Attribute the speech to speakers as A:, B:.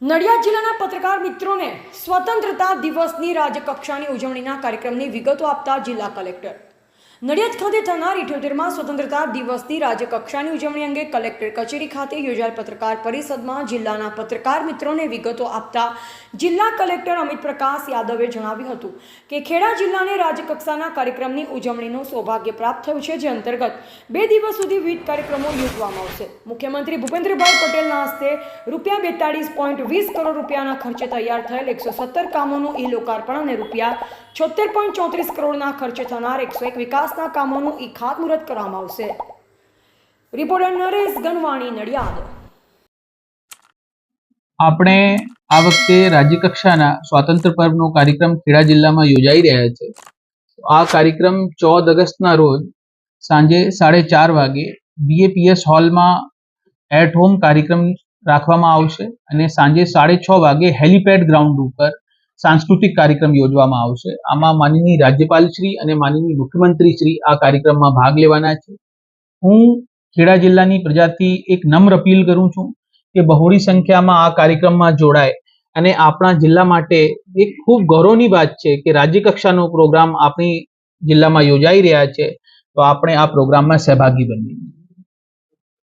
A: નડિયાદ જિલ્લાના પત્રકાર મિત્રોને સ્વતંત્રતા દિવસની રાજ્યકક્ષાની ઉજવણીના કાર્યક્રમની વિગતો આપતા જિલ્લા કલેક્ટર નડિયાદ ખાતે થનાર ઇઠ્યોતેરમાં સ્વતંત્રતા દિવસની રાજ્યકક્ષાની ઉજવણી અંગે કલેક્ટર કચેરી ખાતે યોજાયેલ પત્રકાર પરિષદમાં જિલ્લાના પત્રકાર મિત્રોને વિગતો આપતા જિલ્લા કલેક્ટર અમિત પ્રકાશ યાદવે જણાવ્યું હતું કે ખેડા જિલ્લાને રાજ્યકક્ષાના કાર્યક્રમની ઉજવણીનું સૌભાગ્ય પ્રાપ્ત થયું છે, જે અંતર્ગત બે દિવસ સુધી વિવિધ કાર્યક્રમો યોજવામાં આવશે. મુખ્યમંત્રી ભૂપેન્દ્રભાઈ પટેલના હસ્તે રૂપિયા બેતાળીસ પોઈન્ટ વીસ કરોડ રૂપિયાના ખર્ચે તૈયાર થયેલ એકસો સત્તર કામોનું ઈ લોકાર્પણ અને રૂપિયા છોતેર પોઈન્ટ ચોત્રીસ કરોડના ખર્ચે થનાર એકસો એક વિકાસના કામોનું ઈ ખાતમુહૂર્ત કરવામાં આવશે. રિપોર્ટર નરેશ ગણવાણી નડિયાદ.
B: આપણે આ વખતે રાજ્યકક્ષાના સ્વાતંત્ર્ય પર્વનો કાર્યક્રમ ખેડા જિલ્લામાં યોજાઈ રહ્યા છે. આ કાર્યક્રમ ચૌદ ઓગસ્ટના રોજ સાંજે સાડે ચાર વાગે બીએપીએસ હોલમાં એટ હોમ કાર્યક્રમ રાખવામાં આવશે અને સાંજે સાડે છ વાગે હેલીપેડ ગ્રાઉન્ડ ઉપર સાંસ્કૃતિક કાર્યક્રમ યોજવામાં આવશે. આમાં માનનીય રાજ્યપાલશ્રી અને માનનીય મુખ્યમંત્રીશ્રી આ કાર્યક્રમમાં ભાગ લેવાના છે. હું ખેડા જિલ્લાની પ્રજાથી એક નમ્ર અપીલ કરું છું કે બહોળી સંખ્યામાં આ કાર્યક્રમમાં જોડાય અને આપણા જિલ્લા માટે એક ખૂબ ગૌરવની વાત છે કે રાજ્ય કક્ષાનો પ્રોગ્રામ આપણી જિલ્લામાં યોજાઈ રહ્યા છે. તો આપણે આ પ્રોગ્રામમાં સહભાગી બનીએ.